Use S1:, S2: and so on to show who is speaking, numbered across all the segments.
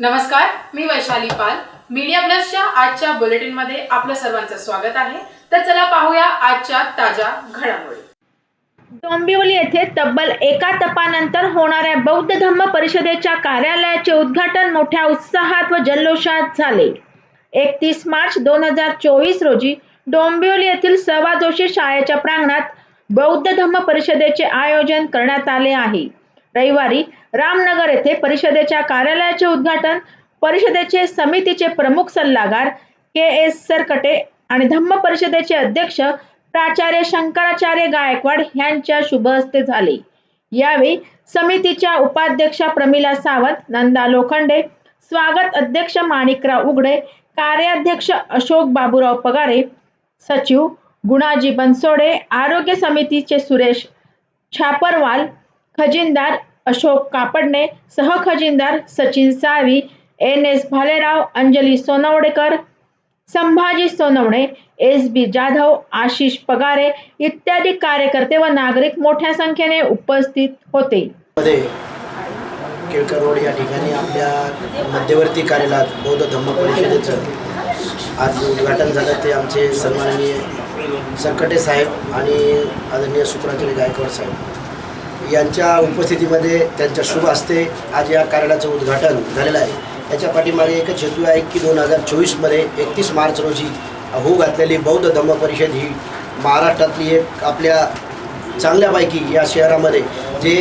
S1: नमस्कार मी वैशाली पाल. मीडिया प्लसच्या आजच्या बुलेटिनमध्ये आपलं सर्वांचं स्वागत आहे. तर चला पाहूया आजच्या ताज्या घडामोडी.
S2: डोंबिवली येथे तब्बल एका तपानंतर होणाऱ्या बौद्ध धम्म परिषदेच्या कार्यालयाचे उद्घाटन मोठ्या उत्साहात व जल्लोषात झाले. एकतीस मार्च दोन हजार चोवीस रोजी डोंबिवली येथील सवा जोशी शाळेच्या प्रांगणात बौद्ध धम्म परिषदेचे आयोजन करण्यात आले आहे. रविवारी रामनगर येथे परिषदेच्या कार्यालयाचे उद्घाटन परिषदेचे समितीचे प्रमुख सल्लागार के एस सरकटे आणि धम्म परिषदेचे अध्यक्ष प्राचार्य शंकराचार्य गायकवाड यांच्या शुभ हस्ते झाले. यावेळी समितीच्या उपाध्यक्षा प्रमिला सावंत नंदा लोखंडे स्वागत अध्यक्ष माणिकराव उघडे कार्याध्यक्ष अशोक बाबूराव पगारे सचिव गुणाजी बनसोडे आरोग्य समितीचे सुरेश छापरवाल खजिनदार Ashok Kapadne सहखजिनदार Sachin Salvi N S Bhalerao Anjali Sonawdekar Sambhaji Sonawane S B Jadhav Ashish Pagare इत्यादी कार्यकर्ते व नागरिक मोठ्या संख्येने उपस्थित होते.
S3: केळकर रोड या ठिकाणी आपल्या मध्यवर्ती कार्यालयात बौद्ध धम्म परिषदेचं आज उद्घाटन झालं. ते आमचे सन्माननीय संकटे साहेब आणि आदरणीय शुक्राचार्य गायकवाड साहेब. यांच्या उपस्थितीमध्ये त्यांच्या शुभ हस्ते आज या कार्यालयाचं उद्घाटन झालेलं आहे. याच्या पाठीमागे एकच हेतू आहे की दोन हजार चोवीसमध्ये एकतीस मार्च रोजी होऊ घातलेली बौद्ध धम्म परिषद ही महाराष्ट्रातली एक आपल्या चांगल्यापैकी या शहरामध्ये जे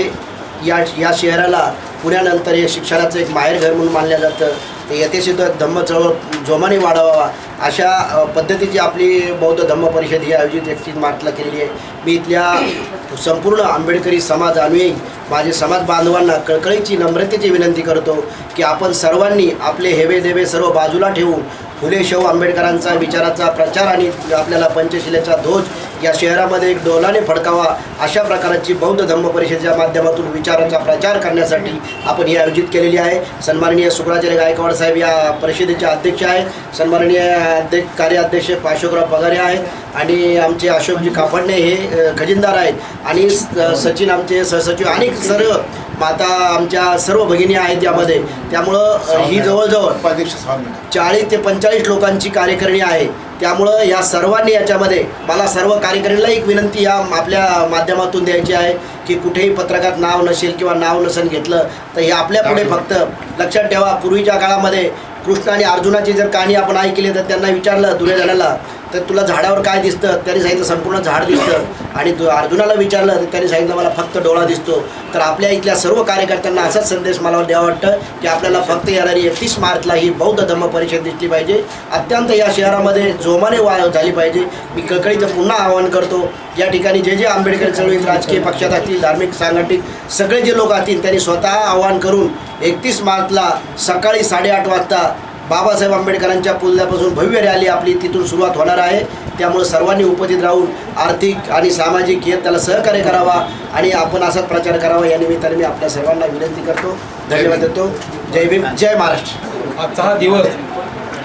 S3: या या शहराला पुण्यानंतर हे शिक्षणाचं एक माहेरघर म्हणून मानलं जातं. ते यथेसिद्ध धम्म चळवळ जोमाने वाढवावा अशा पद्धतीची आपली बौद्ध धम्म परिषद ही आयोजित एकतीस मार्चला केलेली आहे. मी इथल्या संपूर्ण आंबेडकरी समाज अनुयायी माझे समाज बांधवांना कळकळीची नम्रतेची विनंती करतो की आपण सर्वांनी आपले हेवे देवे सर्व बाजूला ठेवून फुले शाहू आंबेडकरांचा विचाराचा प्रचार आणि आपल्याला पंचशिलेचा ध्वज या शहरामध्ये एक डोलाने फडकावा अशा प्रकारची बौद्ध धम्म परिषदेच्या माध्यमातून विचारांचा प्रचार करण्यासाठी आपण ही आयोजित केलेली आहे. सन्माननीय सुकराचार्य गायकवाड साहेब या परिषदेचे अध्यक्ष आहेत. सन्माननीय अध्यक्ष कार्याध्यक्ष अशोकराव पगारे आहेत. आणि आमचे अशोकजी कापडणे हे खजिनदार आहेत. आणि सचिन आमचे सहसचिव अनेक सर्व माता आमच्या सर्व भगिनी आहेत यामध्ये. त्यामुळं ही जवळजवळ चाळीस ते पंचेचाळीस लोकांची कार्यकारिणी आहे. त्यामुळं या सर्वांनी याच्यामध्ये मला सर्व कार्यकारिणीला एक विनंती या आपल्या माध्यमातून द्यायची आहे की कुठेही पत्रकात नाव नसेल किंवा नाव नसेल घेतलं तर हे आपल्या पुढे फक्त लक्षात ठेवा. पूर्वीच्या काळामध्ये कृष्ण आणि अर्जुनाची जर कहाणी आपण ऐकली तर त्यांना विचारलं दुर्योधनाला तर तुला झाडावर काय दिसतं त्याने सांगितलं संपूर्ण झाड दिसतं. आणि तू अर्जुनाला विचारलं तर त्यांनी सांगितलं मला फक्त डोळा दिसतो. तर आपल्या इथल्या सर्व कार्यकर्त्यांना असाच संदेश मला द्यावा वाटतं की आपल्याला फक्त येणारी एकतीस मार्चला ही बौद्ध धम्म परिषद दिसली पाहिजे. अत्यंत या शहरामध्ये जोमाने वा झाली पाहिजे. मी कळकळीचं पुन्हा आवाहन करतो. या ठिकाणी जे जे आंबेडकर चळवळीत राजकीय पक्षात असतील धार्मिक सांघटिक सगळे जे लोक असतील त्यांनी स्वतः आवाहन करून एकतीस मार्चला सकाळी साडेआठ वाजता बाबासाहेब आंबेडकरांच्या पुतळ्यापासून भव्य रॅली आपली तिथून सुरुवात होणार आहे. त्यामुळे सर्वांनी उपस्थित राहून आर्थिक आणि सामाजिक हे त्याला सहकार्य करावा आणि आपण असाच प्रचार करावा या निमित्ताने मी आपल्या सर्वांना विनंती करतो. धन्यवाद देतो. जय भीम जय महाराष्ट्र.
S4: आजचा हा दिवस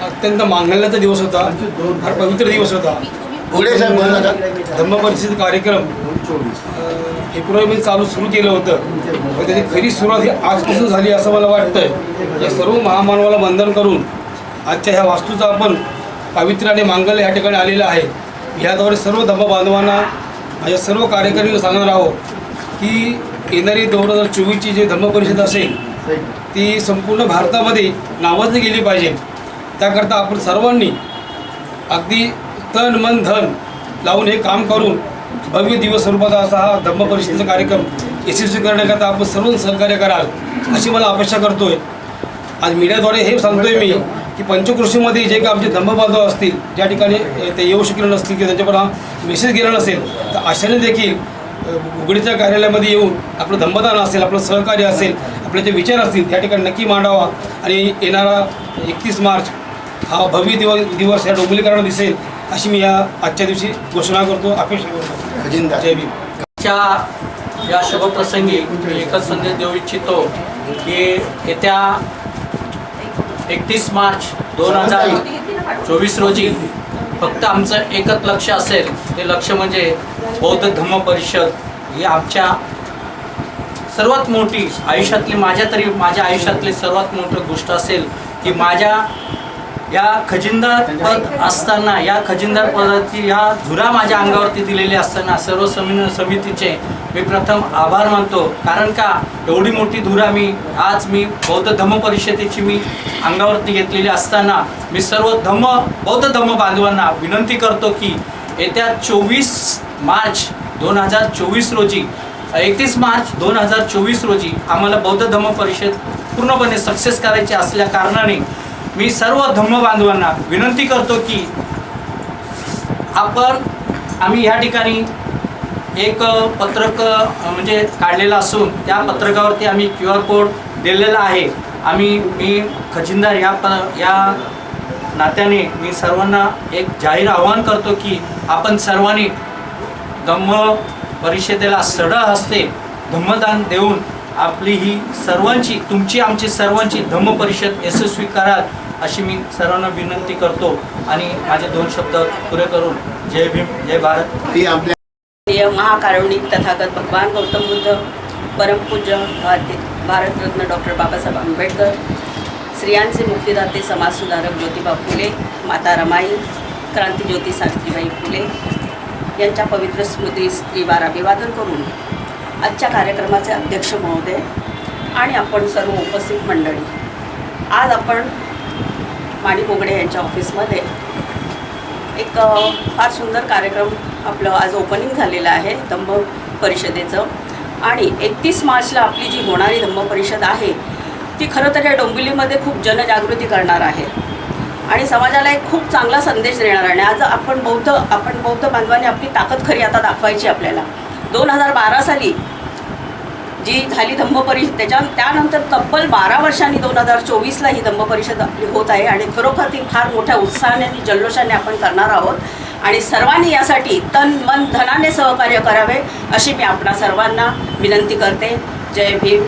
S4: अत्यंत मांगल्याचा दिवस होता. फार पवित्र दिवस होता.
S5: उघडे साहेब
S4: धम्म परिषद कार्यक्रम फेब्रुवारी चालू सुरू केलं होतं. पण त्याची खरी सुरुवात ही आजपासून झाली असं मला वाटतंय. या सर्व महामानवाला वंदन करून आजच्या ह्या वास्तूचा आपण पावित्र्य आणि मांगल्य ह्या ठिकाणी आलेलं आहे. ह्याद्वारे सर्व धम्म बांधवांना माझ्या सर्व कार्यकर्त्यांना सांगणार आहोत की येणारी दोन हजार चोवीसची जी धम्मपरिषद असेल ती संपूर्ण भारतामध्ये नावाजली गेली पाहिजे. त्याकरता आपण सर्वांनी अगदी तन मन धन लावून हे काम करून भव्य दिवस स्वरूपाचा असा हा धम्म परिषदेचा कार्यक्रम यशस्वी करण्याकरता आपण सर्व सहकार्य कराल अशी मला अपेक्षा करतोय. आज मीडियाद्वारे हे सांगतोय मी की पंचकृषीमध्ये जे काही आमचे धम्म बांधव असतील ज्या ठिकाणी ते येऊ शकले नसतील किंवा त्यांच्याकडून हा मेसेज गेला नसेल तर अशाने देखील उघडीच्या कार्यालयामध्ये येऊन आपलं धम्मदान असेल आपलं सहकार्य असेल आपले जे विचार असतील त्या ठिकाणी नक्की मांडावा. आणि येणारा एकतीस मार्च हा भव्य दिवस दिवस या डोंबिवलीकरांना दिसेल. अशी मी या आजच्या दिवशी घोषणा करतो अपेक्षा करतो. जय
S6: या शुभप्रसंगी मी एकच संदेश देऊ इच्छितो की येत्या एकतीस मार्च दोन हजार चोवीस रोजी फक्त आमचं एकच लक्ष असेल ते लक्ष म्हणजे बौद्ध धम्म परिषद. ही आमच्या सर्वात मोठी आयुष्यातली माझ्या तरी माझ्या आयुष्यातली सर्वात मोठी गोष्ट असेल की माझ्या या खजिनदार पद असताना या खजिनदार पदाची या धुरा माझ्या अंगावरती दिलेली असताना सर्व समी समितीचे मी प्रथम आभार मानतो. कारण का? एवढी मोठी धुरा मी आज मी बौद्ध धम्म परिषदेची मी अंगावरती घेतलेली असताना मी सर्व धम्म बौद्ध धम्म बांधवांना विनंती करतो की येत्या चोवीस मार्च दोन हजार चोवीस रोजी एकतीस मार्च दोन हजार चोवीस रोजी आम्हाला बौद्ध धम्म परिषद पूर्णपणे सक्सेस करायची असल्या कारणाने मी सर्व धम्म बांधवांना विनंती करतो की आपण आम्ही या ठिकाणी एक पत्रक म्हणजे काढलेलं असून त्या पत्रकावरती आम्ही क्यू आर कोड दिलेला आहे. आम्ही मी खजिनदार या प या नात्याने मी सर्वांना एक जाहीर आवाहन करतो की आपण सर्वांनी धम्म परिषदेला सड हस्ते धम्मदान देऊन आपली ही सर्वांची तुमची आमची सर्वांची धम्म परिषद यशस्वी कराल. अशी मी सर्वांना विनंती करतो आणि माझे दोन शब्द पुरे करून जय भीम जय भारत.
S5: ती आपल्या
S7: प्रिय महाकारुणिक तथागत भगवान गौतम बुद्ध परमपूज्य भारती भारतरत्न डॉक्टर बाबासाहेब आंबेडकर स्त्रियांचे मुक्तिदाते समाजसुधारक ज्योतिबा फुले माता रमाई क्रांतीज्योती सावित्रीबाई फुले यांच्या पवित्र स्मृती स्त्रीवार अभिवादन करून आजच्या कार्यक्रमाचे अध्यक्ष महोदय आणि आपण सर्व उपस्थित मंडळी. आज आपण माणिक बोगडे यांच्या ऑफिसमध्ये. एक फार सुंदर कार्यक्रम आपलं आज ओपनिंग झालेलं आहे धम्म परिषदेचं. आणि एकतीस मार्चला आपली जी होणारी धम्म परिषद आहे ती खरं तर या डोंबिवलीमध्ये खूप जनजागृती करणार आहे. आणि समाजाला एक खूप चांगला संदेश देणार आहे. आणि आज आपण बौद्ध आपण बौद्ध बांधवांनी आपली ताकद खरी आता दाखवायची आपल्याला. दोन हजार बारा साली जी झाली धम्म परिषद त्याच्या त्यानंतर तब्बल बारा वर्षांनी दोन हजार चोवीसला ही धम्म परिषद आपली होत आहे आणि खरोखर ती फार मोठ्या उत्साहाने आणि जल्लोषाने आपण करणार आहोत. आणि सर्वांनी यासाठी तन मन धनाने सहकार्य करावे अशी मी आपणा सर्वांना विनंती करते. जय भीम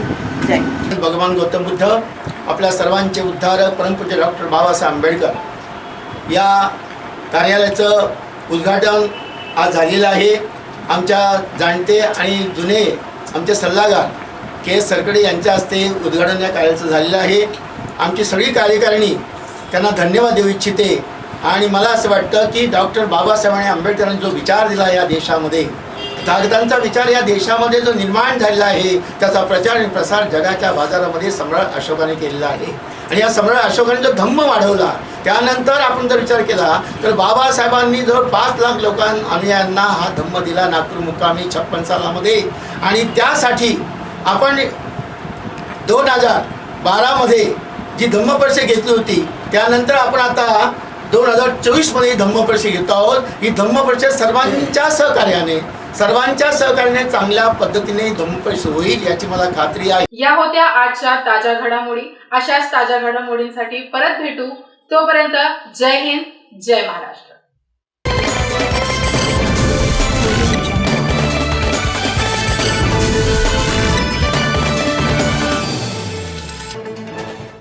S7: जय.
S5: भगवान गौतम बुद्ध आपल्या सर्वांचे उद्धारक परमपूज्य डॉक्टर बाबासाहेब आंबेडकर. या कार्यालयाचं उद्घाटन आज झालेलं आहे. आमच्या जाणते आणि जुने आमचे सल्लागार के एस सरकडे यांच्या हस्ते उद्घाटन या कार्याचं झालेलं आहे. आमची सगळी कार्यकारिणी त्यांना धन्यवाद देऊ इच्छिते आणि मला असं वाटतं की डॉक्टर बाबासाहेब आंबेडकरांनी जो विचार दिला या देशामध्ये कागदांचा विचार या देशामध्ये जो निर्माण झालेला आहे त्याचा प्रचार आणि प्रसार जगाच्या बाजारामध्ये सम्राट अशोकाने केलेला आहे. आणि या सम्राट अशोकाने जो धम्म वाढवला त्यानंतर आपण जर विचार केला तर बाबासाहेबांनी जवळ पाच लाख लोकां आम्ही यांना हा धम्म दिला नागपूर मुक्कामी छप्पन सालामध्ये. आणि त्यासाठी आपण दोन हजार बारामध्ये जी धम्म परिषद घेतली होती त्यानंतर आपण आता दोन हजार चोवीसमध्ये ही धम्म परिषद घेतो आहोत. ही धम्म परिषद सर्वांच्या सहकार्याने सर्वांच्या सहकार्याने चांगल्या पद्धतीने धम्म होईल याची मला खात्री आहे.
S1: या होत्या आजच्या ताज्या घडामोडी. अशाच ताज्या घडामोडींसाठी परत भेटू. तोपर्यंत जय हिंद जय महाराष्ट्र.